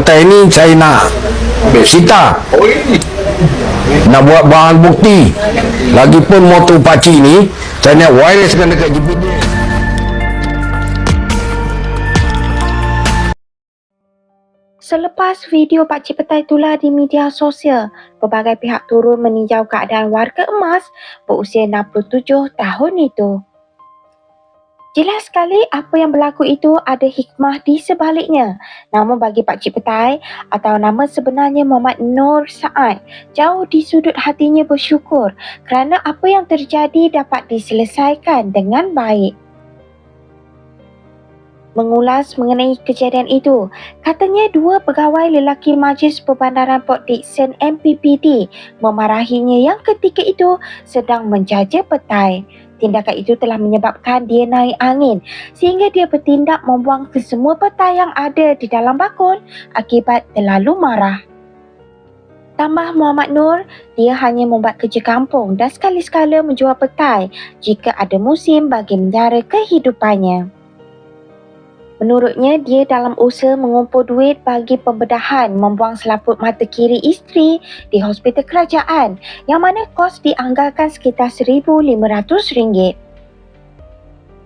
petai ni saya nak sita Oh ini. Nak buat bahan bukti. Lagipun motor pakcik ni saya nak wirelesskan dekat GPS dia. Selepas video Pakcik Petai tular di media sosial, pelbagai pihak turun meninjau keadaan warga emas berusia 67 tahun itu. Jelas sekali apa yang berlaku itu ada hikmah di sebaliknya. Namun bagi Pakcik Petai atau nama sebenarnya Muhammad Nur Saad, jauh di sudut hatinya bersyukur kerana apa yang terjadi dapat diselesaikan dengan baik mengulas mengenai kejadian itu. Katanya dua pegawai lelaki Majlis Perbandaran Port Dickson MPPD memarahinya yang ketika itu sedang menjaja petai. Tindakan itu telah menyebabkan dia naik angin sehingga dia bertindak membuang ke semua petai yang ada di dalam bakul akibat terlalu marah. Tambah Muhammad Nur, dia hanya membuat kerja kampung dan sekali-sekala menjual petai jika ada musim bagi menjara kehidupannya. Menurutnya, dia dalam usaha mengumpul duit bagi pembedahan membuang selaput mata kiri isteri di hospital kerajaan yang mana kos dianggarkan sekitar RM1,500.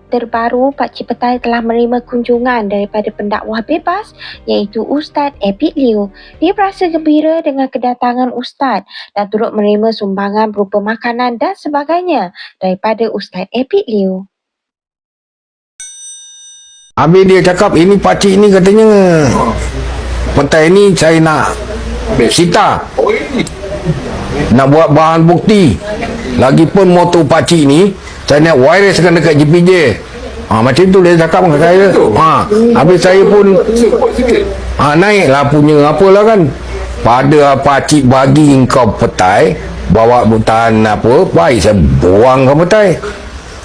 Terbaru, Pak Petai telah menerima kunjungan daripada pendakwah bebas iaitu Ustaz Epik Liu. Dia berasa gembira dengan kedatangan Ustaz dan turut menerima sumbangan berupa makanan dan sebagainya daripada Ustaz Epik Liu. Habis dia cakap ini pakcik ni katanya petai ni saya nak sita. Nak buat bahan bukti. Lagipun motor pakcik ni saya nak wirelesskan dekat GPS dia ha, macam tu dia cakap dengan saya. Ha, habis saya pun ha, naik lah punya apalah kan. Pada pakcik bagi kau petai bawa butan apa baik saya buang ke petai.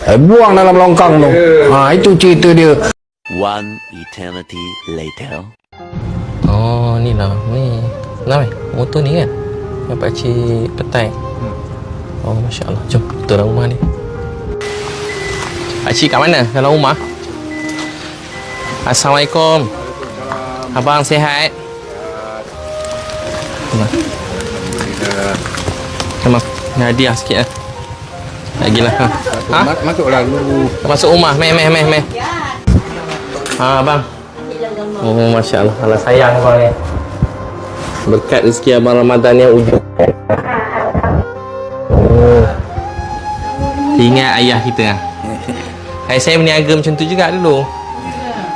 Saya buang dalam longkang tu. Ha, itu cerita dia One eternity later. Oh, ni lah. Ni. Kenapa? Motor ni kan? Yang pakcik petai. Oh, Masya Allah. Jom, kita dalam rumah ni. Pakcik kat mana? Dalam rumah? Assalamualaikum. Abang sihat? Abang. Abang, ni hadiah sikit lah. Lagilah. Ha? ha? Masuklah dulu Masuk rumah. Meh, meh, meh, meh. Ha, abang. Oh, Masya Allah. Allah sayang abang ni. Berkat rezeki abang Ramadan yang ujung. Oh. Ingat ayah kita lah. Ayah saya berniaga macam tu juga dulu.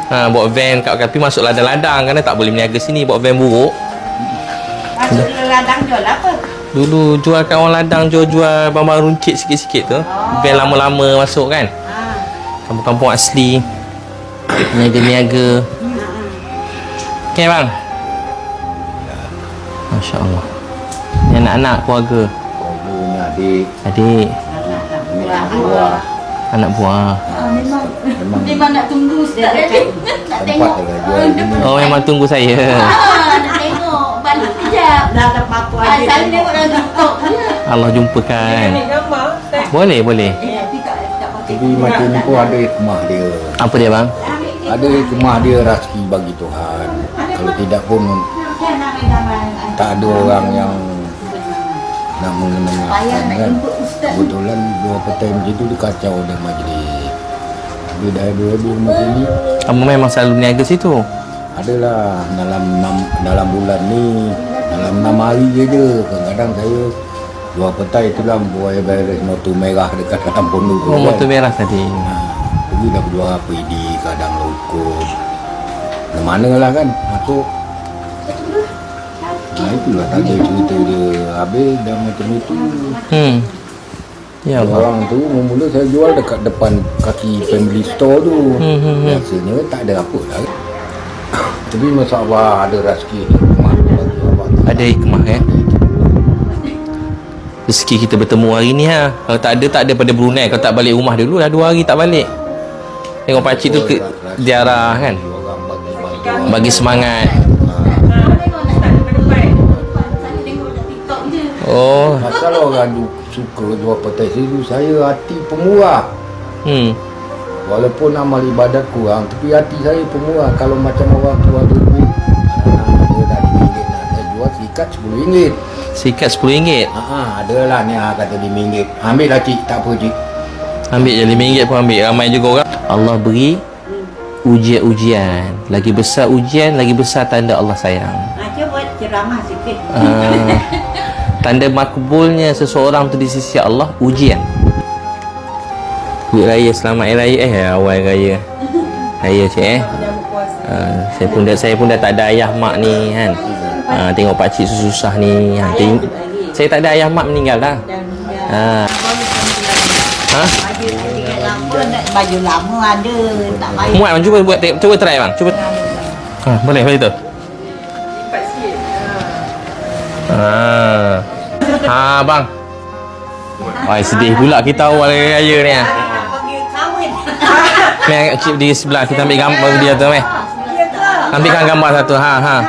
Ha, bawa van kat tapi masuk ladang-ladang kerana tak boleh berniaga sini bawa van buruk. Masuk ladang jual apa? Dulu jual kat orang ladang jual-jual barang runcit sikit-sikit tu. Van lama-lama masuk kan. Ha. Kampung-kampung asli Niaga-niaga Okay bang. Masya Allah Ni anak-anak keluarga. Keluarga ni adik. Adik. Anak buah. Anak buah. Memang. Memang. Nak tunggu. Nak tempat tengok. jual ni. Oh memang tunggu saya. Ah, nak tengok. Balik kejap. Dah ada paku aja. Saya tengok dalam TikTok. Allah jumpakan. Boleh boleh. Eh, tak tak. Tapi macam ni pun ada hikmah dia. Apa dia bang? Ada hikmah dia rezeki bagi Tuhan. Kalau tidak pun tak ada orang yang nak mengenalkan kan? Kebetulan dua petai macam tu dia kacau dia majlis. Dia dah dua-dua macam ni. Kamu memang selalu berniaga situ? Adalah dalam enam, dalam bulan ni Dalam enam hari je je. Kadang-kadang saya Dua petai tu lah virus motor merah dekat dalam pondok Oh kan. motor merah tadi. Ha, Pergi dah berdua PD Kadang lokum Mana lah kan Masuk Nah itulah tadi cerita dia Habis dah macam itu Hmm Ya Allah Orang tu mula saya jual dekat depan kaki family store tu. Hmm, hmm, hmm. Tak ada apa dah. Tapi masalah ada rezeki hikmah Allah. Ada hikmah eh Rezeki kita bertemu hari ni ha. Kalau tak ada tak ada pada Brunei Kalau tak balik rumah dulu dah dua hari tak balik Tengok pakcik tu ke, diarah kan bagi semangat. Oh Pasal orang suka jual petai itu saya hati pemurah. Hmm Walaupun amal ibadat kurang tapi hati saya pemurah. Kalau macam orang tua tu ah, dia RM10. Sikat RM10 Ha, ha, ada lah ni ha, kata RM5. Ambil lah cik, tak apa cik. Ambil je RM5 pun ambil Ramai juga orang Allah beri Ujian-ujian Lagi besar ujian Lagi besar tanda Allah sayang Aja buat ceramah sikit. uh, Tanda makbulnya seseorang tu di sisi Allah Ujian Good Raya Selamat Hari Raya Eh awal Raya Raya cik eh uh, saya pun dah saya pun dah tak ada ayah mak ni kan. Uh, tengok pak cik susah ni. Ha, ting- saya tak ada ayah mak meninggal dah. Ha. Ha? Baju lama nak baju lama ada tak baik. Muat bang cuba buat cuba try bang. Cuba. Ha, boleh boleh tu. Ha. Ha bang. Wah sedih pula kita awal hari raya ni ah. Ni cik di sebelah kita ambil gambar dia tu meh. Ambilkan gambar satu. Ha ha. Ah,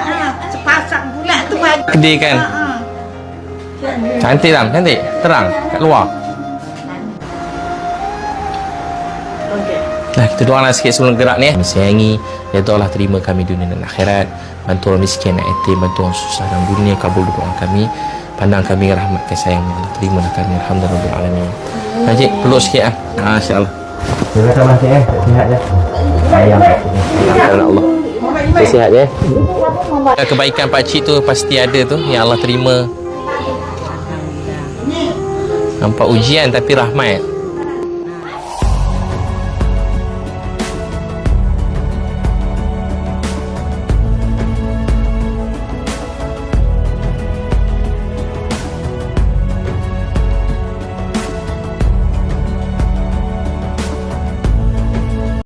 Sepasang pula tu baju. Kedai kan. Ah, Cantik tak? Cantik. Terang kat luar. Nah, kita doalah sikit sebelum gerak ni. eh. Sayangi, ya Allah terima kami dunia dan akhirat. Bantu orang miskin, anak yatim, bantu orang susah dalam dunia, kabul doa kami. Pandang kami rahmat kasih sayang ya Allah. Terimalah kami. Alhamdulillah. Alamin. Haji, peluk sikit ah. Ha, insya-Allah. Terima kasih Cik eh. Sihat je. Sayang. Allah. Saya sihat je. eh. Kebaikan pak cik tu pasti ada tu. Ya Allah terima. Nampak ujian tapi rahmat.